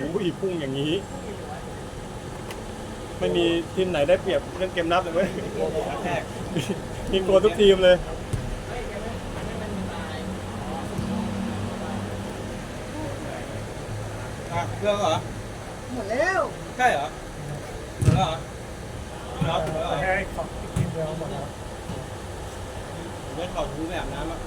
อุ้ยพุ่งอย่างนี้ ไม่มีทีมไหนได้เปรียบเรื่องเกมรับเลยเว้ยแรกมีโกลทุกทีมเลยอะเรื่องเหรอ หมดแล้ว ใช่เหรอหมดแล้วเหรอรับหมดแล้วเหรอแค่ของทีมเดียวหมดแล้วไม่ถอดหูไม่อาบน้ำอะ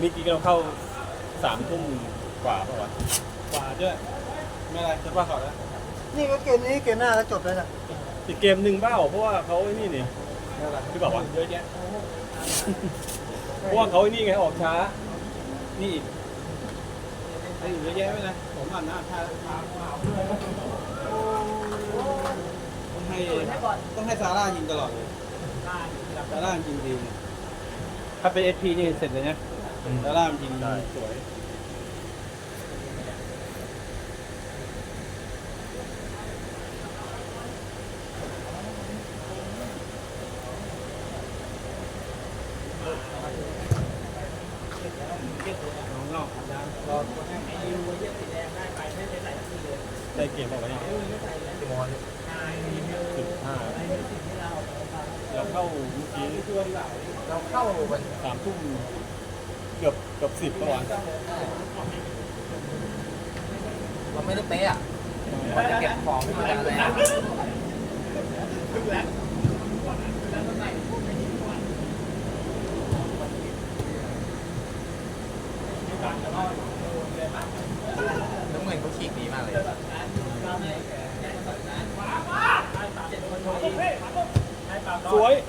มีกี่เราเข้าสามทุ่มกว่าป่าวะกว่าด้วย ไม่อะไรจะว่าถอดแล้วนี่ก็เกมนี้เกมหน้าก็จบแล้วนะอีกเกมหนึ่งเปล่าเพราะว่าเขาไอ้นี่นี่ไม่อะไรคือแบบว่าเยอะแยะเพราะว่าเขาไอ้นี่ไงออกช้า นี่อีกไอ้อื่นเยอะแยะไม่เลยผมอาบน้ำท่าต้องให้ต้องให้ซาร่ายิงตลอดเลยซาร่ายิงดีเนี่ยถ้าเป็นเอสพีนี่เสร็จเลยนะซาร่ามันยิงได้สวย น้องนอกยังรอคนให้ได้เกมบอกว่าเนี่ยสิบห้าเราเข้าเมื่อกี้เราเข้าวันสามทุ่มเกือบเกือบสิบประวันเราไม่ได้เป๊ะอะเราจะเก็บของมาแล้วน้ำเงินเขาฉีกดีมากเลย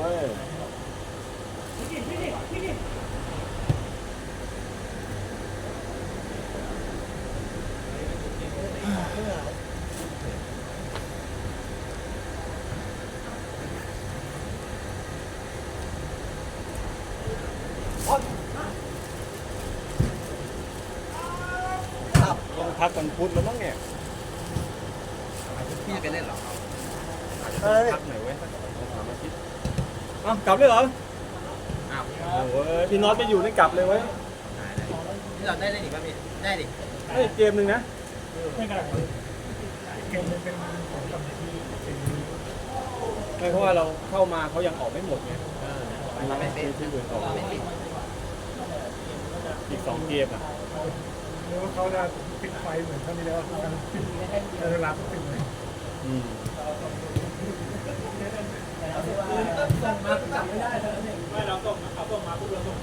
ว้ยต้องพักวันพุธแล้วมั้งเนี่ย พี่จะไปเล่นเหรอเฮ้ย พักหน่อยเว้ยสักสองสามอาทิตย์ อ้าวกลับเลยเหรออ้าวโอ้ยพี่น็อตไม่อยู่นี่กลับเลยเว้ยนี่เราได้เล่นอีกป่ะพี่ ได้ดิเฮ้ยเกมหนึ่งนะไม่ได้เกมมันเป็นของกับที่เป็นไม่เพราะว่าเราเข้ามาเขายังออกไม่หมดไงเราไม่เป็นที่อื่นออกเราไม่ติดอีกสองเกมอะหรือว่าเขาจะปิดไฟเหมือนครั้งที่แล้วกันเวลาปิดเลยอืม ไม่เราส่งเอาส่งมาปุ๊บเราส่ง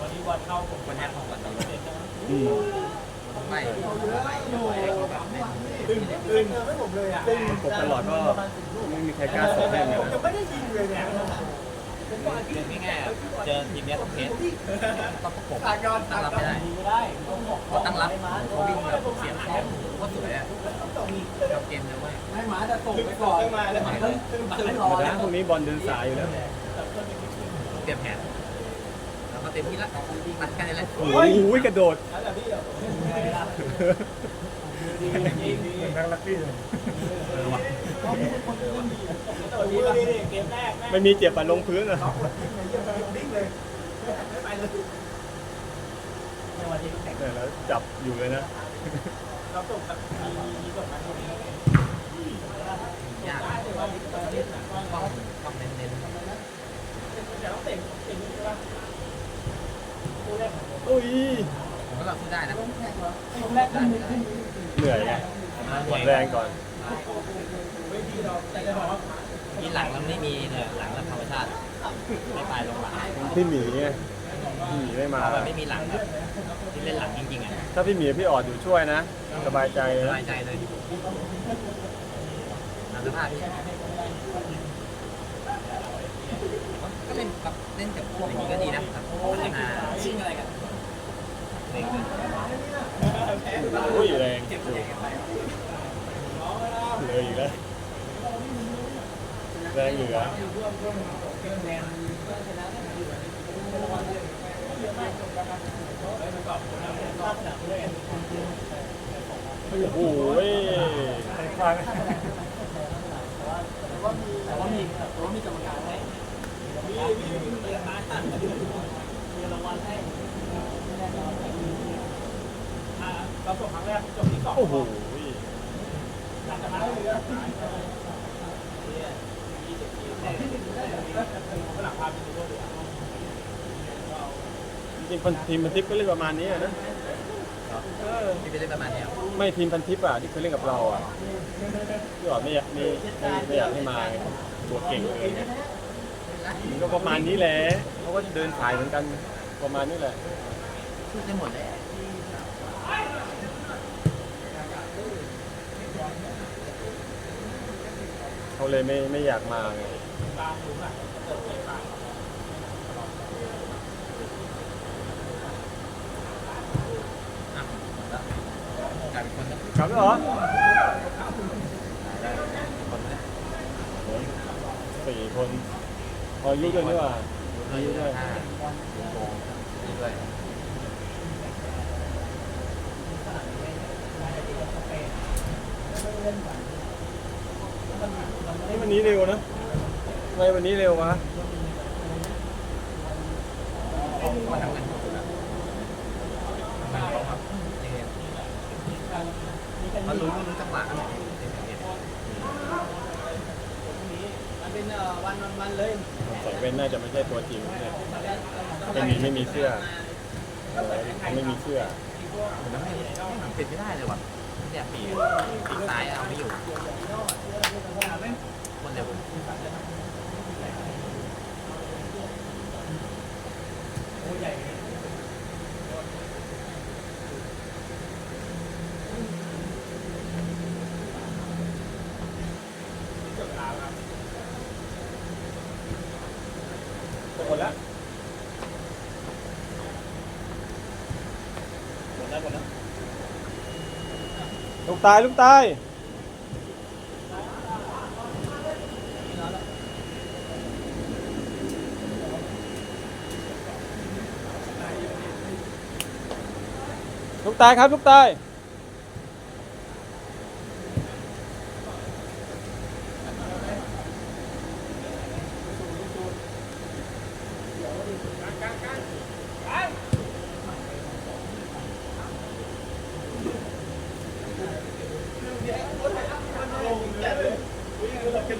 วันนี้เข้าผมวันนี้ของวันนี้อืมไม่ไม่แบบไม่ตึ้งตึ้งปกตลอดก็ไม่มีใครกล้าส่งให้เลยนะ เป็นง่ายๆเจอทีมเนี้ยต้องเพชรต้องประกบตั้งรับไม่ได้พอตั้งรับเขาวิ่งแบบเสียหลักว่าสวยอะเกมเลยเว้ยตึ้งตึ้งมาแล้วตึ้งตึ้งตึ้งธรรมดาพวกนี้บอลเดินสายอยู่แล้วเตรียมแผนแล้วก็เต็มที่ละตัดแค่นี้แหละโอ้ยกระโดด เหมือนทั้งลักบี้เลยเออว่ะไม่มีเจ็บปัดลงพื้นอะแต่แล้วจับอยู่เลยนะยากต้องต้องเน้นโอ้ยๆผมว่าเราสู้ได้นะ เหนื่อยไงหมดแรงก่อนมีหลังแล้วไม่มีเนี่ยหลังแล้วธรรมชาติ ไม่ตายลงหลังพี่หมีไงพี่หมีไม่มาเพราะมันไม่มีหลังแบบที่เล่นหลังจริงๆอะถ้าพี่หมีพี่ออดอยู่ช่วยนะ สบายใจเลยสนะบายใจเลยตามสภาพพี่ก็เล่นกับเล่นกับพวกอย่างนี้ก็ดีนะครับพัฒนาชิงอะไรกันเล่นกัน อุ้ยแรงอยู่เลยอีกแล้ว แรงเหลือโอ้โหใส่ควางแต่ว่ามีแต่ว่ามีกรรมการให้มีมีมีมีรางวัลให้มีรางวัลให้อ่าเราส่งครั้งแรกจบที่สองโอ้โหหลังจากนั้น จริงๆทีมพันทิปก็เล่นประมาณนี้อะนะที่ไปเล่นประมาณเนี้ยไม่ทีมพันทิปอะที่เคยเล่นกับเราอะพี่หอดไม่อยากไม่ไม่ไม่อยากให้มาไงตัวเก่งเลยไงมันก็ประมาณนี้แหละเขาก็เดินสายเหมือนกันประมาณนี้แหละ พูดได้หมดเลย เขาเลยไม่ไม่อยากมาไงอะกลายเป็นคนละกลับแล้วเหรอคนละโอ้ยสี่คนพออายุด้วยนี่หว่าอายุด้วยห้าโกงนี่ด้ว ยนี่วันนี้เร็วนะทำไมวันนี้เร็ววะมาทำกันมันรู้รู้จังหวะกันมันเป็นวันวันเลยใส่เว้นน่าจะไม่ใช่ตัวจริงเนี่ยไม่มีไม่มีเสื้อไม่มีเสื้อมันไม่เป็นไม่ได้เลยว่ะ เนี่ยปีปีซ้ายเอาไม่อยู่คนเดียวหมดแล้วหมดแล้วหมดแล้ว ตายลูกตายลูกตายครับลูกตายไป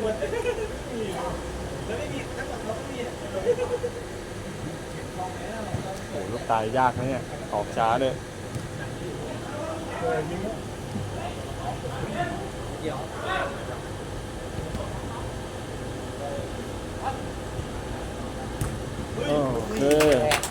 คนแล้วไม่มีนักบอลเขาไม่มีโอ้โลูกตายยากนะเนี่ยออกช้าด้วยโอเค